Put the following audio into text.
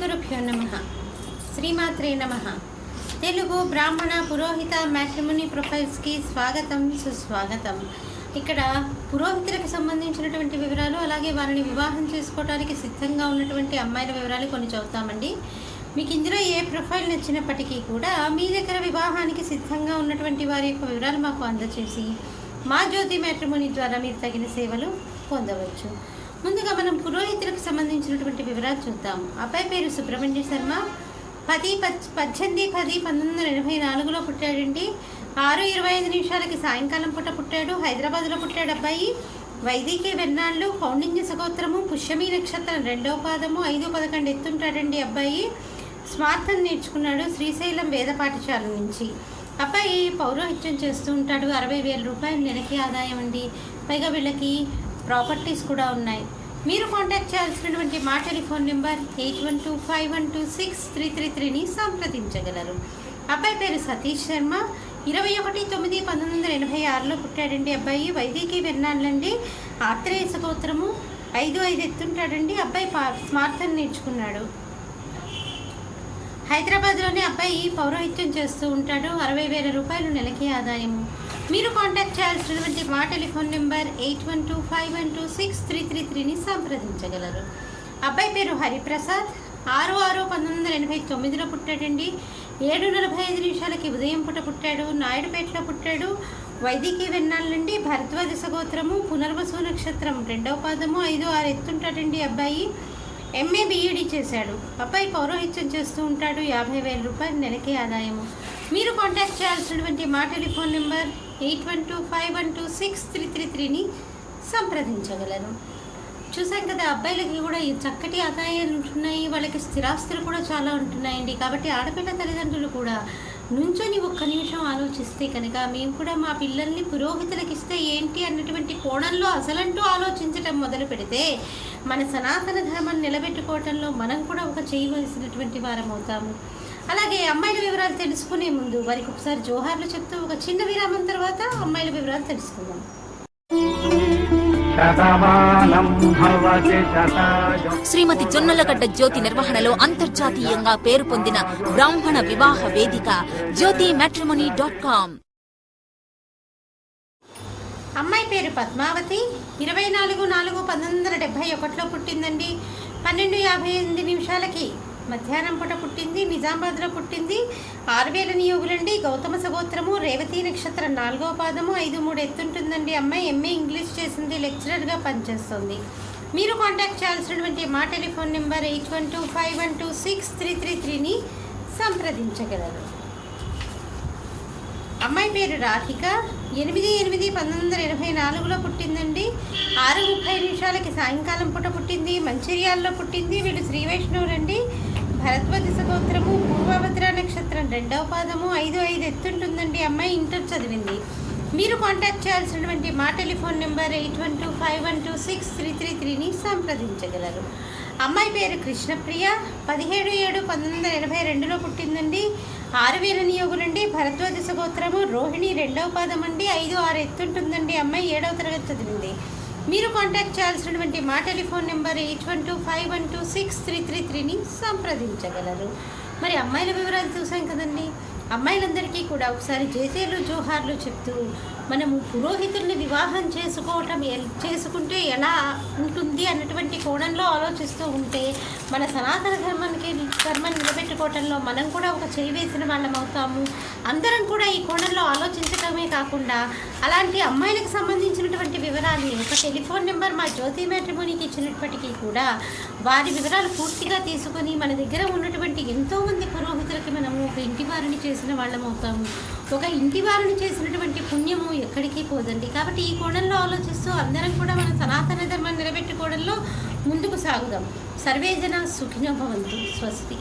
గురుభ్యో నమ. శ్రీమాత్రే నమ. తెలుగు బ్రాహ్మణ పురోహిత మ్యాట్రిమోనీ ప్రొఫైల్స్కి స్వాగతం సుస్వాగతం. ఇక్కడ పురోహితులకు సంబంధించినటువంటి వివరాలు అలాగే వారిని వివాహం చేసుకోవడానికి సిద్ధంగా ఉన్నటువంటి అమ్మాయిల వివరాలు కొన్ని చదువుతామండి. మీకు ఇందులో ఏ ప్రొఫైల్ నచ్చినప్పటికీ కూడా మీ దగ్గర వివాహానికి సిద్ధంగా ఉన్నటువంటి వారి యొక్క వివరాలు మాకు అందజేసి మా జ్యోతి మ్యాట్రిమోనీ ద్వారా మీరు తగిన సేవలు పొందవచ్చు. ముందుగా మనం పురోహితులకు సంబంధించినటువంటి వివరాలు చూద్దాం. అబ్బాయి పేరు సుబ్రహ్మణ్య శర్మ. పది పద్దెనిమిది పది పంతొమ్మిది వందల ఎనభై నాలుగులో పుట్టాడండి. ఆరు ఇరవై ఐదు నిమిషాలకి సాయంకాలం పూట పుట్టాడు. హైదరాబాద్లో పుట్టాడు అబ్బాయి. వైదిక వెన్నాళ్ళు కౌండిన్య సగోత్రము పుష్యమి నక్షత్రం రెండవ పాదము ఐదు పదకొండు ఎత్తుంటాడండి అబ్బాయి. స్మార్థం నేర్చుకున్నాడు శ్రీశైలం వేద పాఠశాల నుంచి. అబ్బాయి పౌరోహిత్యం చేస్తూ ఉంటాడు. అరవై వేల రూపాయలు నెలకి ఆదాయం అండి. పైగా వీళ్ళకి ప్రాపర్టీస్ కూడా ఉన్నాయి. మీరు కాంటాక్ట్ చేయాల్సినటువంటి మా telephone number eight one two five one two six three three త్రీని సంప్రదించగలరు. అబ్బాయి పేరు సతీష్ శర్మ. ఇరవై ఒకటి తొమ్మిది పంతొమ్మిది వందల ఎనభై ఆరులో పుట్టాడండి అబ్బాయి. వైదికి విన్నాళ్ళండి. ఆత్రేయ స్తోత్రము ఐదు ఐదు ఎత్తుంటాడండి. అబ్బాయి పా స్మార్థం నేర్చుకున్నాడు. హైదరాబాద్లోని అబ్బాయి పౌరోహిత్యం చేస్తూ ఉంటాడు. అరవై వేల రూపాయలు నెలకి ఆదాయము మీరు కాంటాక్ట్ చేయాల్సినటువంటి మా telephone number eight one two five one two six three three త్రీని సంప్రదించగలరు. అబ్బాయి పేరు హరిప్రసాద్. ఆరు ఆరు పంతొమ్మిది వందల ఎనభై తొమ్మిదిలో పుట్టాడండి. ఏడు నలభై ఐదు నిమిషాలకి ఉదయం పూట పుట్టాడు. నాయుడుపేటలో పుట్టాడు. వైదికి వెన్నాళ్ళండి భరద్వాజ సగోత్రము పునర్వసు నక్షత్రం రెండవ పాదము ఐదు ఆరు ఎత్తుంటాడండి అబ్బాయి. ఎంఏ బీఈడి చేశాడు. అబ్బాయి పౌరోహిత్యం చేస్తూ ఉంటాడు. యాభై వేల రూపాయలు నెలకి ఆదాయము. మీరు కాంటాక్ట్ చేయాల్సినటువంటి మా telephone number eight one two five one two six three three త్రీని సంప్రదించగలరు చూసాం కదా అబ్బాయిలకి కూడా ఈ చక్కటి ఆదాయాలు ఉంటున్నాయి. వాళ్ళకి స్థిరాస్తులు కూడా చాలా ఉంటున్నాయండి. కాబట్టి ఆడపిల్ల తల్లిదండ్రులు కూడా నుంచొని ఒక్క నిమిషం ఆలోచిస్తే కనుక మేము కూడా మా పిల్లల్ని పురోహితులకు ఇస్తే ఏంటి అన్నటువంటి కోణంలో అసలంటూ ఆలోచించటం మొదలు పెడితే మన సనాతన ధర్మాన్ని నిలబెట్టుకోవటంలో మనం కూడా ఒక చేయవలసినటువంటి వారం అవుతాము. అలాగే అమ్మాయిల వివరాలు తెలుసుకునే ముందు వారికి ఒకసారి జోహార్లు చెప్తూ ఒక చిన్న విరామం తర్వాత అమ్మాయిల వివరాలు తెలుసుకుందాం. శ్రీమతి జొన్నలగడ్డ జ్యోతి నిర్వహణలో అంతర్జాతీయంగా పేరు పొందిన బ్రాహ్మణ వివాహ వేదిక జ్యోతి మ్యాట్రిమోనీ డాట్ కామ్ అమ్మాయి పేరు పద్మావతి. ఇరవై నాలుగు నాలుగు పంతొమ్మిది వందల డెబ్బై ఒకటిలో పుట్టిందండి. పన్నెండు యాభై ఎనిమిది నిమిషాలకి. మధ్యాహ్నం పూట పుట్టింది నిజామాబాద్లో పుట్టింది. ఆరు వేల నియోగులండి. గౌతమ సగోత్రము రేవతి నక్షత్రం నాలుగో పాదము ఐదు మూడు ఎత్తుంటుందండి అమ్మాయి. ఎంఏ ఇంగ్లీష్ చేసింది లెక్చరర్గా పనిచేస్తుంది. మీరు కాంటాక్ట్ చేయాల్సినటువంటి మా telephone number eight one two five one two six three three త్రీని సంప్రదించగలరు. అమ్మాయి పేరు రాధిక. ఎనిమిది ఎనిమిది పంతొమ్మిది వందల ఎనభై నాలుగులో పుట్టిందండి. ఆరు ముప్పై నిమిషాలకి సాయంకాలం పూట పుట్టింది మంచిర్యాలలో పుట్టింది. వీళ్ళు శ్రీ వైష్ణవులండి భరద్వాజ స్తోత్రము పూర్వభద్ర నక్షత్రం రెండవ పాదము ఐదు ఐదు ఎత్తుంటుందండి. అమ్మాయి ఇంటర్ చదివింది. మీరు కాంటాక్ట్ చేయాల్సినటువంటి మా telephone number eight one two five one two six three three త్రీని సంప్రదించగలరు. అమ్మాయి పేరు కృష్ణప్రియ. పదిహేడు ఏడు పంతొమ్మిది వందల ఎనభై రెండులో పుట్టిందండి. ఆరు వేల నియోగులండి. భరద్వాజ సగోత్రము రోహిణి రెండవ పాదం అండి ఐదు ఆరు ఎత్తుంటుందండి. అమ్మాయి ఏడవ తరగతి చదివింది. మీరు కాంటాక్ట్ చేయాల్సినటువంటి మా telephone number eight one two five one two six three three త్రీని సంప్రదించగలరు. మరి అమ్మాయిల వివరాలు చూసాం కదండి. అమ్మాయిలందరికీ కూడా ఒకసారి జేజేలు జోహార్లు చెప్తూ మనము పురోహితుల్ని వివాహం చేసుకోవటం చేసుకుంటే ఎలా ఉంటుంది అన్నటువంటి కోణంలో ఆలోచిస్తూ ఉంటే మన సనాతన ధర్మానికి ధర్మాన్ని నిలబెట్టుకోవటంలో మనం కూడా ఒక చేయి వేసిన వాళ్ళం అవుతాము. అందరం కూడా ఈ కోణంలో ఆలోచించడమే కాకుండా అలాంటి అమ్మాయిలకు సంబంధించినటువంటి వివరాలు ఒక టెలిఫోన్ నెంబర్ మా జ్యోతి మ్యాట్రిమోనీకి ఇచ్చినప్పటికీ కూడా వారి వివరాలు పూర్తిగా తీసుకొని మన దగ్గర ఉన్నటువంటి ఎంతోమంది పురోహితులకి మనము ఒక ఇంటి వారిని చేసిన వాళ్ళం అవుతాము. ఒక ఇంటి వారిని చేసినటువంటి పుణ్యము ఎక్కడికి పోదండి. కాబట్టి ఈ కోణంలో ఆలోచిస్తూ అందరం కూడా మన సనాతన ధర్మాన్ని నిలబెట్టుకోవడంలో ముందుకు సాగుదాం. సర్వేజన సుఖినో భవంతు. స్వస్తి